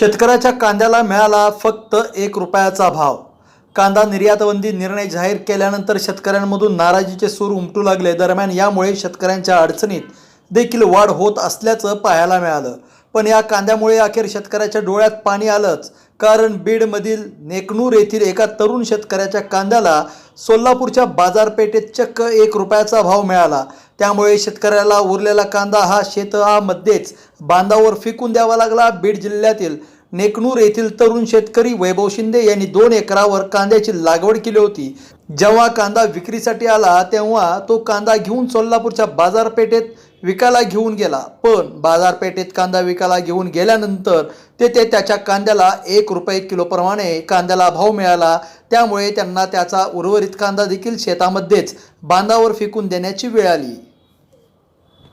शेतकऱ्याच्या कांद्याला मिळाला फक्त एक रुपयाचा भाव. कांदा निर्यातबंदी निर्णय जाहीर केल्यानंतर शेतकऱ्यांमधून नाराजीचे सूर उमटू लागले. दरम्यान यामुळे शेतकऱ्यांच्या अडचणीत देखील वाढ होत असल्याचं पाहायला मिळालं. पण या कांद्यामुळे अखेर शेतकऱ्याच्या डोळ्यात पाणी आलंच. कारण बीडमधील नेकनूर येथील एका तरुण शेतकऱ्याच्या कांद्याला सोलापूरच्या बाजारपेठेत चक्क एक रुपयाचा भाव मिळाला. त्यामुळे शेतकऱ्याला उरलेला कांदा हा शेतामध्येच बांधावर फेकून द्यावा लागला. बीड जिल्ह्यातील नेकनूर येथील तरुण शेतकरी वैभव शिंदे यांनी दोन एकरावर कांद्याची लागवड केली होती. जेव्हा कांदा विक्रीसाठी आला तेव्हा तो कांदा घेऊन सोलापूरच्या बाजारपेठेत विकायला घेऊन गेला. पण बाजारपेठेत कांदा विकायला घेऊन गेल्यानंतर तेथे त्याच्या कांद्याला एक रुपये किलोप्रमाणे कांद्याला भाव मिळाला. त्यामुळे त्यांना त्याचा उर्वरित कांदा देखील शेतामध्येच बांधावर फेकून देण्याची वेळ आली.